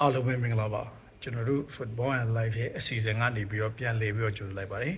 အားလုံးပဲမင်္ဂလာပါကျွန်တော်တို့ Football and Life ရဲ့အစီအစဉ်ကနေပြီးတော့ပြန်လည်ပြီးတော့ကြိုဆိုလိုက်ပါတယ်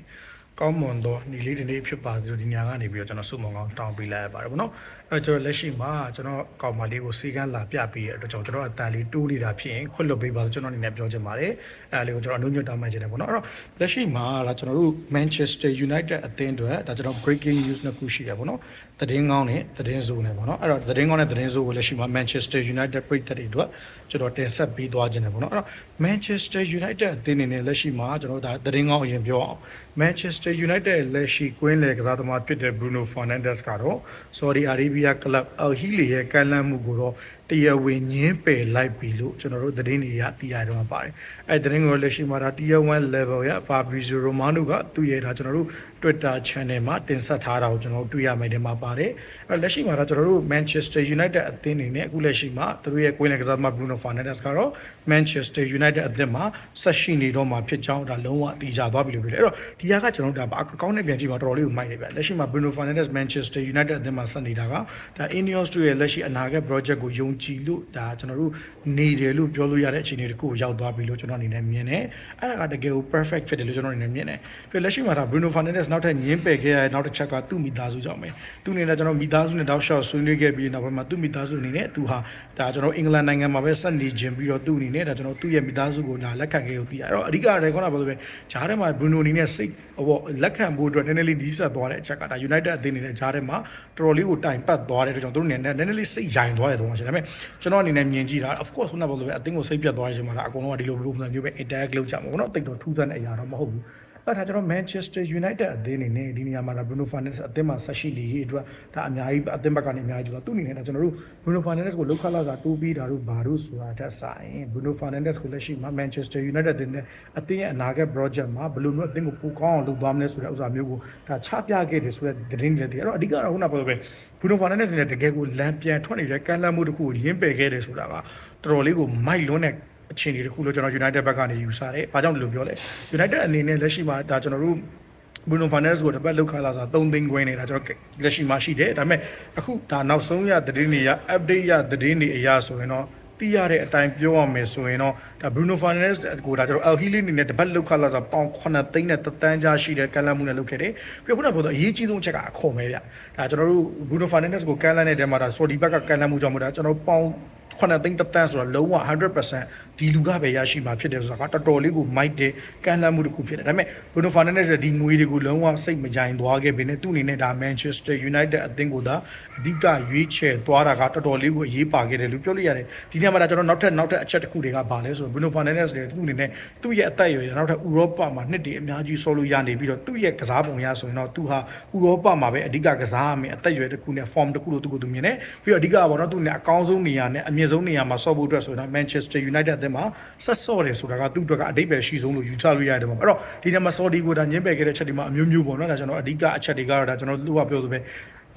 ကောင်းမွန်သောညီလေးဒီနေ့ဖြစ်ပါစေလို့ဒီညကနေပြီးတော့ကျွန်တော်စုမုံကောင်းတောင်းပေးလိုက်ရပါတယ်ဗောနော်အဲကျွန်တော်လက်ရှိမှာကျွန်တော်ကောင်မလေးကိုစီကန်းလာပြပြီးတဲ့အတွက်ကြောင့်ကျွန်တော်အတန်လေးတိုးနေတာဖြစ်ရင်ခွတ်လွတ်ပေးပါလို့ကျွန်တော်အနေနဲ့ပြောချင်ပါတယ်အဲလေးကိုကျွန်တော်အနုညွတ်တောင်းမှချင်တယ်ဗောနော်အဲ့တော့လက်ရှိမှာဒါကျွန်တော်တို့ Manchester United အသင်းအတွက်ဒါကျွန်တော် breaking news နှစ်ခုရှိတယ်ဗောနော်သတင်းကောင်းနဲ့သတင်းဆိုးနဲ့ဗောနော်အဲ့တော့သတင်းကောင်းနဲ့သတင်းဆိုးကိုလက်ရှိမှာ Manchester United ပြည်သက်တွေအတွက်ကျွန်တော်တင်ဆက်ပေးသွားခြင်းတယ်ဗောနော်အဲ့တော့ Manchester United အသင်းအနေနဲ့လက်ရှိမှာကျွန်တော်တို့ဒါသတင်းကောင်းအရင်ပြောအောင် Manchester United လက်ရှိကွင်းလယ်ကစားသမားဖြစ်တဲ့ Bruno Fernandes ကတော့ Saudi Arabia Club Al Hilal ရဲ့ကမ်းလှမ်းမှုကိုတော့တရားဝင်ညင်းပယ်လိုက်ပြီလို့ကျွန်တော်တို့သတင်းတွေရသိရတော့ပါတယ်။အဲသတင်းကိုလက်ရှိမှာဒါ Tier 1 level ရ Fabrizio Romano ကသူ့ရဲ့ဒါကျွန်တော်တို့ Twitter channel မှာတင်ဆက်ထားတာကိုကျွန်တော်တို့တွေ့ရမယ်ဒီမှာပါတယ်။အဲလက်ရှိမှာဒါကျွန်တော်တို့ Manchester United အသင်းအနေနဲ့အခုလက်ရှိမှာသူတို့ရဲ့ကွင်းလယ်ကစားသမား Bruno Fernandes ကတော့ Manchester United အသင်းမှာဆက်ရှိနေတော့မှာဖြစ်ကြောင်းဒါလုံးဝအတိအကျသွားပြီလို့ပြောတယ်။အဲ့တော့ဒီဟာကကျွန်တော်တို့ဒါအကောင်းနဲ့ပြန်ကြည့်ပါတော်တော်လေးကိုမိုက်နေဗျ။လက်ရှိမှာ Bruno Fernandes Manchester United အသင်းမှာဆက်နေတာကဒါ Ineos တို့ရဲ့လက်ရှိအနာဂတ် project ကိုယုံကြည်လို့ဒါကျွန်တော်တို့နေတယ်လို့ပြောလို့ရတဲ့အခြေအနေတခုကိုရောက်သွားပြီလို့ကျွန်တော်အနေနဲ့မြင်တယ်။အဲ့ဒါကတကယ်ကို perfect ဖြစ်တယ်လို့ကျွန်တော်အနေနဲ့မြင်တယ်။ပြီးလက်ရှိမှာဒါ Bruno Fernandes နောက်ထပ်ညင်းပယ်ခဲ့ရတဲ့နောက်တစ်ချက်ကသူ့မိသားစုကြောင့်ပဲ။သူ့အနေနဲ့ကျွန်တော်မိသားစုနဲ့တောက်လျှောက်ဆွေးနွေးခဲ့ပြီးနောက်ပိုင်းမှာသူ့မိသားစုအနေနဲ့သူဟာဒါကျွန်တော်အင်္ဂလန်နိုင်ငံမှာပဲဆက်နေခြင်းပြီးတော့သူ့အနေနဲ့ဒါကျွန်တော်သူ့ရဲ့မိသားစုကိုဒါလက်ခံခဲ့လို့သိရ။အဲ့တော့အဓိကလည်းခေါင်းကဘာလို့ပဲဂျားထဲမှာ Bruno အနေနဲ့စိတ်ဟိုလက်ခံဖို့အတွက်နည်းနည်းလေးဒီဆက်သွားတဲ့အချက်ကဒါ United အသင်းအနေနဲ့ဂျားထဲမှာတော်တော်လေးကိုတိုင်ပတ်သွားတဲ့အတွက်ကြောင့်သူတို့အနေနဲ့နည်းနည်းလေးစိတ်ယိုင်သွားတယ်တော့ရှိတယ်ဒါပေမဲ့ကျွန်တော်အနေနဲ့မြင်ကြည့်တာ of course ခုနကပြောလို့ပဲအသင်းကိုစိတ်ပြတ်သွားတဲ့အချိန်မှာဒါအကုန်လုံးကဒီလိုလိုပုံစံမျိုးပဲ attack လုပ်ကြမှာပေါ့နော်တိတ်တော့ထူးဆန်းတဲ့အရာတော့မဟုတ်ဘူး အဲ့ဒါကျွန်တော် Manchester United အသင်းအနေနဲ့ဒီနေရာမှာဒါ Bruno Fernandes အသင်းမှာဆက်ရှိနေရေးအတွက်ဒါအများကြီးအသင်းဘက်ကနေအများကြီးကြိုးစားသူ့အနေနဲ့ဒါကျွန်တော်တို့ Bruno Fernandes ကိုလောက်ခလာစာတိုးပြီးတာတို့ဘာတို့ဆိုတာတက်ဆိုင် Bruno Fernandes ကိုလက်ရှိမှာ Manchester United အသင်းနဲ့အသင်းရဲ့အနာဂတ် project မှာဘယ်လိုမျိုးအသင်းကိုပိုကောင်းအောင်လုပ်သွားမလဲဆိုတဲ့ဥစ္စာမျိုးကိုဒါချပြခဲ့တယ်ဆိုတဲ့သတင်းတွေလည်းတည်းအဲ့တော့အဓိကတော့ခုနကပြောပဲ Bruno Fernandes နဲ့တကယ်ကိုလမ်းပြန်ထွက်နေတဲ့ကမ်းလှမ်းမှုတစ်ခုကိုရင်းပယ်ခဲ့တယ်ဆိုတာကတော်တော်လေးကိုမိုက်လွန်းတဲ့ အခြေအနေတစ်ခုလို့ကျွန်တော် United ဘက်ကနေယူဆတယ်။ဘာကြောင့်ဒီလိုပြောလဲ။ United အနေနဲ့လက်ရှိမှာဒါကျွန်တော်တို့ Bruno Fernandes ကိုတပတ်လောက်ခလာစား3သိန်းခွင်းနေတာကျွန်တော်လက်ရှိမှာရှိတယ်ဒါပေမဲ့အခုဒါနောက်ဆုံးရသတင်းတွေရ update ရသတင်းတွေအရဆိုရင်တော့သိရတဲ့အတိုင်းပြောရမယ်ဆိုရင်တော့ဒါ Bruno Fernandes ကိုဒါကျွန်တော် El Hilal အနေနဲ့တပတ်လောက်ခလာစားပေါင်9သိန်းနဲ့တသန်းကြားရှိတဲ့ကမ်းလှမ်းမှုနဲ့လုပ်ခဲ့တယ်ပြီးတော့ခုနကပြောတော့အရေးကြီးဆုံးချက်ကအခွန်ပဲဗျဒါကျွန်တော်တို့ Bruno Fernandes ကိုကမ်းလှမ်းတဲ့တဲမှာဒါ Saudi ဘက်ကကမ်းလှမ်းမှုကြောင့်မို့ဒါကျွန်တော်ပေါင်ခုနှစ်သိန်းတသန်းဆိုတာလုံးဝ100%ဒီလူကပဲရရှိမှာဖြစ်တယ်ဆိုတာကတော်တော်လေးကိုမိုက်တဲ့ကမ်းလှမ်းမှုတစ်ခုဖြစ်တယ်ဒါပေမဲ့ Bruno Fernandes ရဲ့ဒီငွေတွေကိုလုံးဝစိတ်မကြိုင်သွားခဲ့ဘဲနဲ့သူ့အနေနဲ့ဒါ Manchester United အသင်းကိုဒါအဓိကရွေးချယ်သွားတာကတော်တော်လေးကိုအရေးပါခဲ့တယ်လို့ပြောလို့ရတယ်ဒီနေ့မှာဒါကျွန်တော်နောက်ထပ်နောက်ထပ်အချက်တစ်ခုတွေကဘာလဲဆိုတော့ Bruno Fernandes လည်းသူ့အနေနဲ့သူ့ရဲ့အသက်အရွယ်နောက်ထပ်ဥရောပမှာနှစ်တည်းအများကြီးဆော်လို့ရနေပြီးတော့သူ့ရဲ့ကစားပုံရဆိုရင်တော့သူဟာဥရောပမှာပဲအဓိကကစားရမယ်အသက်အရွယ်တစ်ခုနဲ့ form တစ်ခုလို့သူကိုသူမြင်တယ်ပြီးတော့အဓိကကပေါ့နော်သူ့နဲ့အကောင်းဆုံးနေရာနဲ့အမြင့်ဆုံးနေရာမှာဆော့ဖို့အတွက်ဆိုရင်တော့ Manchester United အသင်းမှာဆက်ဆော့တယ်ဆိုတာကသူ့အတွက်ကအဓိပ္ပာယ်ရှိဆုံးလို့ယူဆလို့ရတယ်ပေါ့အဲ့တော့ဒီနေ့မှာ Saudi ကိုဒါညင်းပယ်ခဲ့တဲ့ချက်တွေမှာအမျိုးမျိုးပေါ့နော်ဒါကျွန်တော်အဓိကအချက်တွေကတော့ဒါကျွန်တော်လူကပြောသူပဲ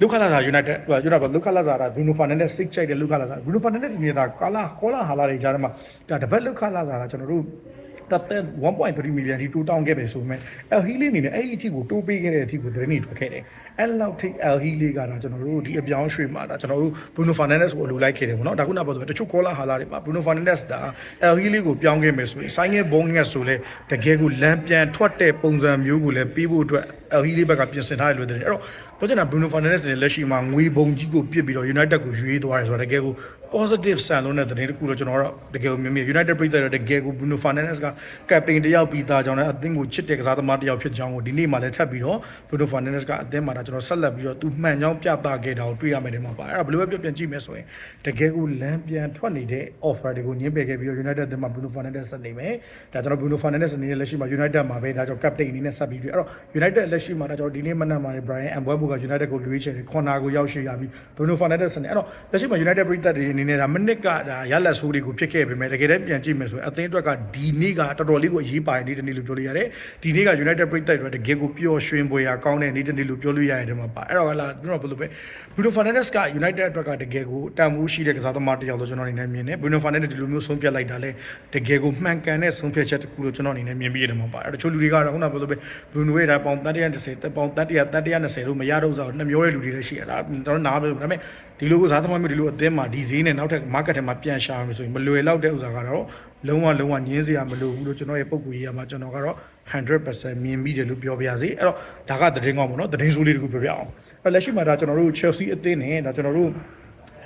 လူခလာစာ United ဟိုကျွန်တော်လူခလာစာဒါ Bruno Fernandes စိတ်ချိုက်တဲ့လူခလာစာ Bruno Fernandes နေတာကာလာကောလာဟာလာတွေကြားထဲမှာဒါတပတ်လူခလာစာကကျွန်တော်တို့တက်တဲ့ 1.3 million ဒီတိုးတောင်းခဲ့ပဲဆိုပေမဲ့ El Hilal အနေနဲ့အဲ့ဒီအထိကိုတိုးပေးခဲ့တဲ့အထိကိုသတင်းတွေထွက်ခဲ့တယ်အဲ့လောက်ထိ El Hilal ကဒါကျွန်တော်တို့ဒီအပြောင်းရွှေ့မှာဒါကျွန်တော်တို့ Bruno Fernandes ကိုအလိုလိုက်ခဲ့တယ်ပေါ့နော်ဒါခုနကပြောတော့တချို့ caller ဟာလာတွေမှာ Bruno Fernandes ဒါ El Hilal ကိုပြောင်းခဲ့မယ်ဆိုရင်ဆိုင်ငယ် bonus ဆိုလဲတကယ်ကိုလမ်းပြန်ထွက်တဲ့ပုံစံမျိုးကိုလည်းပြီးဖို့အတွက် El Hilal ဘက်ကပြင်ဆင်ထားတယ်လို့တဲ့အဲ့တော့ပြောချင်တာ Bruno Fernandes နဲ့လက်ရှိမှာငွေဘုံကြီးကိုပြစ်ပြီးတော့ United ကိုရွေးသွားတယ်ဆိုတော့တကယ်ကို positive ဆန်လုံးတဲ့သတင်းတစ်ခုတော့ကျွန်တော်ကတော့တကယ်ကိုမြင်မြင် United ပြည်သက်တော့တကယ်ကို Bruno Fernandes က captain တယောက်ပြီးသားကြောင့်လည်းအသင်းကိုချစ်တဲ့ကစားသမားတယောက်ဖြစ်ကြောင်းကိုဒီနေ့မှလည်းထပ်ပြီးတော့ Bruno Fernandes ကအသင်းမှာဒါကျွန်တော်ဆက်လက်ပြီးတော့သူမှန်ကြောင်းပြသခဲ့တာကိုတွေ့ရမယ်ဒီမှာပါအဲ့ဒါဘယ်လိုပဲပြောပြန်ကြည့်မယ်ဆိုရင်တကယ်ကိုလမ်းပြန်ထွက်နေတဲ့ offer တွေကိုညှင်းပယ်ခဲ့ပြီးတော့ United အသင်းမှာ Bruno Fernandes ဆက်နေမယ်ဒါကျွန်တော် Bruno Fernandes အနေနဲ့လက်ရှိမှာ United မှာပဲဒါကြောင့် captain အနေနဲ့ဆက်ပြီးပြီးအဲ့တော့ United လက်ရှိမှာဒါကြောင့်ဒီနေ့မနက်မှာလည်း Brian Mbeumo က United ကိုလွေးချယ်တယ် corner ကိုရောက်ရှိရပြီး Bruno Fernandes နဲ့အဲ့တော့လက်ရှိမှာ United ပြည်သက်တွေအနေနဲ့ဒါမိနစ်ကဒါရလက်ဆိုးတွေကိုဖြစ်ခဲ့ပေမဲ့တကယ်တမ်းပြန်ကြည့်မယ်ဆိုရင်အသင်းအတွက်ကဒီနေ့ကတော်တော်လေးကိုအရေးပါတယ်နေ့တစ်နေ့လို့ပြောလို့ရတယ်ဒီနေ့က United ပြည်သက်တွေတကယ်ကိုပျော်ရွှင်ပွေရာကောင်းတဲ့နေ့တစ်နေ့လို့ပြောလို့ရတယ်ဒီမှာပါအဲ့တော့ဟလာကျွန်တော်ဘယ်လိုပဲ Bruno Fernandes က United အတွက်ကတကယ်ကိုတန်ဖိုးရှိတဲ့ကစားသမားတစ်ယောက်လို့ကျွန်တော်အနေနဲ့မြင်တယ် Bruno Fernandes ဒီလိုမျိုးဆုံးဖြတ်လိုက်တာလဲတကယ်ကိုမှန်ကန်တဲ့ဆုံးဖြတ်ချက်တစ်ခုလို့ကျွန်တော်အနေနဲ့မြင်ပြီးရတယ်မှာပါအဲ့တော့ချို့လူတွေကတော့ခုနကဘယ်လိုပဲ Bruno ရဲ့ဒါပေါင်တန်တရ130တက်ပေါင်း100 120လို့မရတော့ဆိုတော့နှစ်မျိုးတဲ့လူတွေလည်းရှိရတာကျွန်တော်နားမလို့ဒါပေမဲ့ဒီလိုကစားသမားမျိုးဒီလိုအသင်းမှာဒီဈေးနဲ့နောက်ထပ် market ထဲမှာပြန်ရှာမယ်ဆိုရင်မလွယ်တော့တဲ့ဥစ္စာကတော့လုံးဝလုံးဝညင်းစရာမလိုဘူးလို့ကျွန်တော်ရဲ့ပုံကူကြီးကမှကျွန်တော်ကတော့100%မြင်မိတယ်လို့ပြောပြရစီအဲ့တော့ဒါကသတင်းကောင်းပေါ့နော်သတင်းဆိုးလေးတခုပြောပြအောင်အဲ့လက်ရှိမှာဒါကျွန်တော်တို့ Chelsea အသင်းနဲ့ဒါကျွန်တော်တို့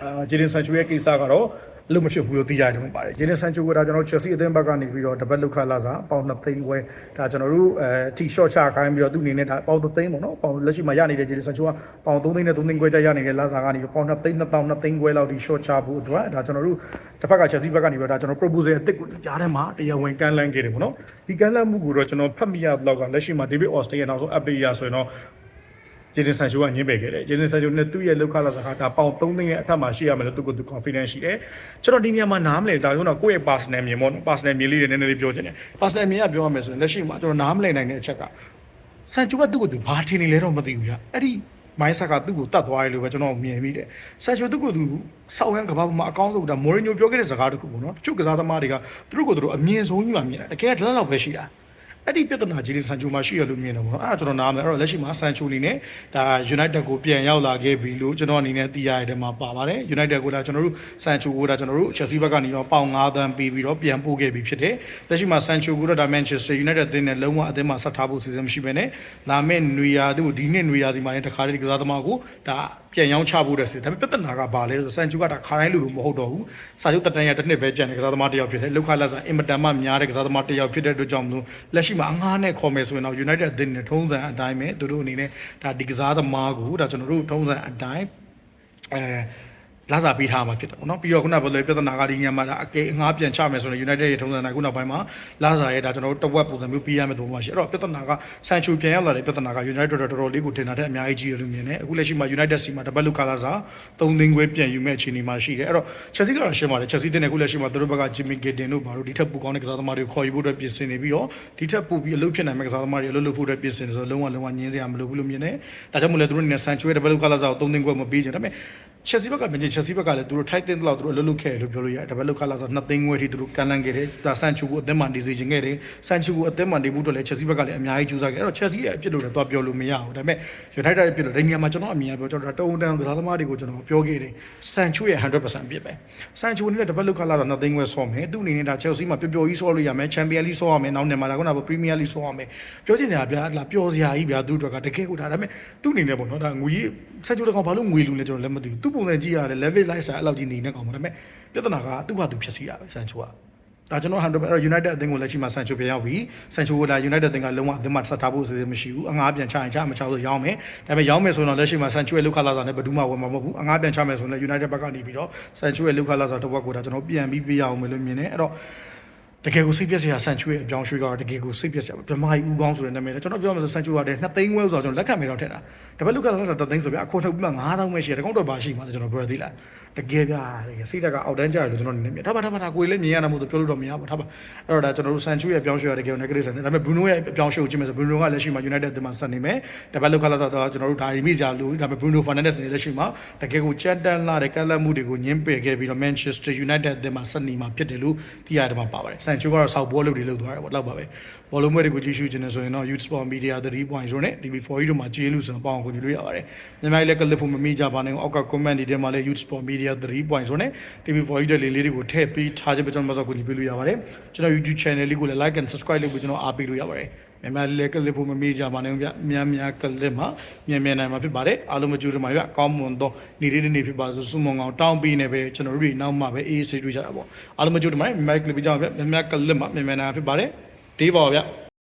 အာဂျေဒင်ဆန်ချူရဲ့ကိစ္စကတော့ အလို့မဖြစ်ဘူးလို့သိရတယ်မှာပါတယ်ဂျေဒင်ဆန်ချူကဒါကျွန်တော် Chelsea အသင်းဘက်ကနေပြီးတော့တပတ်လောက်ခလာစားပေါင်2သိန်းဝဲဒါကျွန်တော်တို့အဲ T short ချခိုင်းပြီးတော့သူ့အနေနဲ့ဒါပေါင်3သိန်းပေါ့နော်ပေါင်လက်ရှိမှာရနေတဲ့ဂျေဒင်ဆန်ချူကပေါင်3သိန်းနဲ့3သိန်းခွဲကျရနေတဲ့လာစားကနေပေါင်2သိန်း2000 2သိန်းခွဲလောက်ဒီ short ချဖို့အတွက်ဒါကျွန်တော်တို့တစ်ဖက်က Chelsea ဘက်ကနေပြီးတော့ဒါကျွန်တော် proposal အသစ်ကိုကြားထဲမှာတရားဝင်ကမ်းလှမ်းခဲ့တယ်ပေါ့နော်ဒီကမ်းလှမ်းမှုကိုတော့ကျွန်တော်ဖတ်မိရတော့ကလက်ရှိမှာ David Austin ရဲ့နောက်ဆုံး update ရဆိုရင်တော့ ဂျင်းစန်ချိုကညင်းပယ်ခဲ့တယ်ဂျင်းစန်ချိုနဲ့သူ့ရဲ့လောက်ခလာစကားဒါပေါင်3သိန်းရဲ့အထက်မှာရှိရမယ်လို့သူကသူ confidence ရှိတယ်ကျွန်တော်ဒီနေရာမှာနားမလဲဒါဆိုတော့ကိုယ့်ရဲ့ personal မြင်ပေါ့နော် personal မြင်လေးတွေနည်းနည်းလေးပြောချင်တယ် personal မြင်ကပြောရမယ်ဆိုရင်လက်ရှိမှာကျွန်တော်နားမလဲနိုင်တဲ့အချက်ကစန်ချိုကသူ့ကိုသူဘာထင်နေလဲတော့မသိဘူးဗျအဲ့ဒီမိုင်းဆက်ကသူ့ကိုတတ်သွားရလို့ပဲကျွန်တော်မြင်မိတယ်ဆန်ချိုသူ့ကိုသူစောက်ရန်ကဘာမှာအကောင်းဆုံးဒါမော်ရီညိုပြောခဲ့တဲ့စကားတခုပေါ့နော်တချို့ကစားသမားတွေကသူတို့ကိုသူတို့အမြင်ဆုံးကြီးမှမြင်တာတကယ်ကဒီလောက်ပဲရှိတာ အဲ့ဒီပြဿနာကြီးတွေဆန်ချိုမှာရှိရလို့မြင်တယ်ပေါ့နော်အဲ့ဒါကျွန်တော်နားမလဲအဲ့တော့လက်ရှိမှာဆန်ချိုနေနဲ့ဒါ United ကိုပြန်ရောက်လာခဲ့ပြီလို့ကျွန်တော်အနေနဲ့သိရတဲ့မှာပါပါတယ် United ကိုဒါကျွန်တော်တို့ဆန်ချိုကိုဒါကျွန်တော်တို့ Chelsea ဘက်ကနေတော့ပေါင်9သန်းပေးပြီးတော့ပြန်ပို့ခဲ့ပြီဖြစ်တယ်လက်ရှိမှာဆန်ချိုကိုတော့ဒါ Manchester United အသင်းနဲ့လုံးဝအသင်းမှာဆက်ထားဖို့စီစဉ်မရှိဘဲနဲ့လာမယ့်နွေရာသီကိုဒီနှစ်နွေရာသီမှာလည်းတခါတည်းကစားသမားကိုဒါ ပြန်ရောင်းချဖို့တဲ့စီဒါပေမဲ့ပြဿနာကဘာလဲဆိုတော့ဆန်ချိုကဒါခါတိုင်းလူလိုမဟုတ်တော့ဘူးစာချုပ်တက်တန်းရတစ်နှစ်ပဲကြံတဲ့ကစားသမားတစ်ယောက်ဖြစ်တယ်လောက်ခလက်ဆန်အင်မတန်မှများတဲ့ကစားသမားတစ်ယောက်ဖြစ်တဲ့အတွက်ကြောင့်မလို့လက်ရှိမှာအငားနဲ့ခေါ်မယ်ဆိုရင်တော့ United အသင်းနဲ့ထုံးစံအတိုင်းပဲသူတို့အနေနဲ့ဒါဒီကစားသမားကိုဒါကျွန်တော်တို့ထုံးစံအတိုင်းအဲ လာစားပေးထားမှာဖြစ်တယ်ပေါ့နော်ပြီးတော့ခုနကပြောလို့ပြဿနာကဒီညမှာဒါအကေအငားပြန်ချမယ်ဆိုရင် United ရဲ့ထုံးစံတိုင်းခုနောက်ပိုင်းမှာလာစားရဲ့ဒါကျွန်တော်တို့တဝက်ပုံစံမျိုးပေးရမယ်သဘောမှရှိအဲ့တော့ပြဿနာကဆန်ချူပြန်ရောက်လာတဲ့ပြဿနာက United တော်တော်လေးကိုတင်တာတဲ့အများကြီးကြီးရလို့မြင်တယ်အခုလက်ရှိမှာ United စီမှာတပတ်လုကာလာစား3သိန်းခွဲပြန်ယူမဲ့အခြေအနေမှာရှိတယ်အဲ့တော့ Chelsea ကတော့ရှင်းပါတယ် Chelsea တဲ့အခုလက်ရှိမှာသူတို့ဘက်က Jimmy Giddin တို့ဘာလို့ဒီထက်ပိုကောင်းတဲ့ကစားသမားတွေကိုခေါ်ယူဖို့အတွက်ပြင်ဆင်နေပြီးတော့ဒီထက်ပိုပြီးအလုပ်ဖြစ်နိုင်မဲ့ကစားသမားတွေအလုပ်လုပ်ဖို့အတွက်ပြင်ဆင်နေဆိုတော့လုံးဝလုံးဝညင်းစရာမလိုဘူးလို့မြင်တယ်ဒါကြောင့်မို့လဲသူတို့အနေနဲ့ဆန်ချူရဲ့တပတ်လုကာလာစားကို3သိန်းခွဲမပေးချင်ဒါပေမဲ့ Chelsea ဘက်ကမြင် Chelsea ဘက်ကလည်းသူတို့ထိုက်တဲ့လောက်သူတို့အလုပ်လုပ်ခဲ့တယ်လို့ပြောလို့ရတယ်တပတ်လုကာလာစား2သိန်းခွဲထိသူတို့ကန်လန့်ခဲ့တယ်ဒါဆန်ချူကိုအသက်မှန်ဒီစီခြင်းခဲ့တယ်ဆန်ချူကိုအသက်မှန်ဒီဖို့အတွက်လည်း Chelsea ဘက်ကလည်းအများကြီးကြိုးစားခဲ့အဲ့တော့ Chelsea ရဲ့အပြစ်လို့လည်းသွားပြောလို့မရဘူးဒါပေမဲ့ United ရဲ့အပြစ်လို့ဒီနေရာမှာကျွန်တော်အမြင်ကပြောကျွန်တော်တုံးတန်းကစားသမားတွေကိုကျွန်တော်ပြောခဲ့တယ်ဆန်ချူရဲ့100%အပြစ်ပဲဆန်ချူအနေနဲ့တပတ်လုကာလာစား2သိန်းခွဲဆော့မယ်သူ့အနေနဲ့ဒါ Chelsea မှာပျော်ပျော်ကြီးဆော့လို့ရမယ် Champions League ဆော့ရမယ်နောက်နေမှာဒါခုနက Premier League ဆော့ရမယ်ပြောချင်တာဗျာလာပျော်စရာကြီးဗျာသူ့အတွက်ကတကယ်ကိုဒါဒါပေမဲ့သူ့အနေနဲ့ပေါ့နော်ဒါငွေဆန်ချူတကောင်ဘာလို့ငွေလူလဲကျွန်တော်လည်းမသိဘူးသူ့ပုံစံကြည့်ရတယ် level life အဲ့လောက်ကြီးနေနေကောင်ပါဒါပေမဲ့ပြဿနာကသူ့ဟာသူဖြစ်စီရပဲဆန်ချူကဒါကျွန်တော်100အဲ့တော့ United အသင်းကိုလက်ရှိမှာဆန်ချိုပြန်ရောက်ပြီဆန်ချိုကိုလာ United အသင်းကလုံးဝအသင်းမှာဆက်ထားဖို့အစီအစဉ်မရှိဘူးအငားပြန်ချရင်ချမချလို့ရောင်းမယ်ဒါပေမဲ့ရောင်းမယ်ဆိုရင်တော့လက်ရှိမှာဆန်ချိုရဲ့လောက်ခလာစာနဲ့ဘယ်သူမှဝင်မှာမဟုတ်ဘူးအငားပြန်ချမယ်ဆိုရင်လည်း United ဘက်ကနေပြီးတော့ဆန်ချိုရဲ့လောက်ခလာစာတစ်ဝက်ကိုဒါကျွန်တော်ပြန်ပြီးပေးရအောင်မယ်လို့မြင်တယ်အဲ့တော့ တကယ်ကိုစိတ်ပြက်စရာဆန်ချွေးအပြောင်းရွှေ့ကတော့တကယ်ကိုစိတ်ပြက်စရာဗမာကြီးဦးကောင်းဆိုတဲ့နာမည်နဲ့ကျွန်တော်ပြောမှဆိုဆန်ချွေးကတည်းက2သိန်းဝဲဆိုတော့ကျွန်တော်လက်ခံမိတော့ထက်တာတပတ်လူကသာ3သိန်းဆိုပြအခုထုတ်ပြီးမှ9000ပဲရှိတယ်တကောက်တော့ပါရှိမှလည်းကျွန်တော်ပြောရသေးလားတကယ်ပြတကယ်စိတ်ဓာတ်ကအောက်တန်းကြရလို့ကျွန်တော်နေနေမြင်ထားပါထားပါထားကိုယ်လည်းမြင်ရတာမို့ဆိုပြောလို့တော့မရပါထားပါအဲ့တော့ဒါကျွန်တော်တို့ဆန်ချွေးရဲ့အပြောင်းရွှေ့ရတကယ် negative ဆန်တယ်ဒါပေမဲ့ Bruno ရဲ့အပြောင်းရွှေ့ကိုကြည့်မယ်ဆို Bruno ကလက်ရှိမှာ United အသင်းမှာဆက်နေမယ်တပတ်လူကသာဆိုတော့ကျွန်တော်တို့ဒါရီမိစရာလို့ဒါပေမဲ့ Bruno Fernandes နဲ့လက်ရှိမှာတကယ်ကိုကြမ်းတမ်းလာတဲ့ကန့်လန့်မှုတွေကိုညှင်းပယ်ခဲ့ပြီးတော့ Manchester United အသင်းမှာဆက်နေမှာဖြစ်တယ်လို့သိရတယ်မှာပါပါတယ်ဆန်ချွေးကတော့ဆောက်ဘောလုပ်တွေလုပ်သွားတယ်ပေါ့လောက်ပါပဲဘောလုံးပွဲတွေကိုကြည့်ရှုခြင်းနဲ့ဆိုရင်တော့ Youth Sport Media 3.0နဲ့ TV4 တို့မှာကြည့်လို့ဆိုတော့ပေါအောင်ကိုကြည့်လို့ရပါတယ်မြန်မာပြည်လည်းကလစ်ဖို့မမိကြပါနဲ့အောက်က comment တွေထဲမှာလည်း Youth Sport Media 3.0နဲ့ TV4 တို့လေးလေးတွေကိုထည့်ပြီးထားခြင်းပဲကျွန်တော်မစောက်ကိုကြည့်ပေးလို့ရပါတယ်ကျွန်တော် YouTube channel လေးကိုလည်း like and subscribe လုပ်ပြီးကျွန်တော်အားပေးလို့ရပါတယ် မြန်မာလည်းကလစ်ဖို့မမေ့ကြပါနဲ့ဗျမြန်မြန်ကလစ်မှာမြန်မြန်နိုင်မှာဖြစ်ပါတယ်အားလုံးမကြိုးစားပါဗျကောင်းမွန်သောနေ့လေးနေ့ဖြစ်ပါစို့စုမုံကောင်တောင်းပြီးနေပဲကျွန်တော်တို့ဒီနောက်မှပဲအေးအေးဆေးတွေ့ကြတာပေါ့အားလုံးမကြိုးစားပါနဲ့မြန်မာကလစ်ပြကြပါဗျမြန်မြန်ကလစ်မှာမြန်မြန်နိုင်မှာဖြစ်ပါတယ်ဒီပါဗျ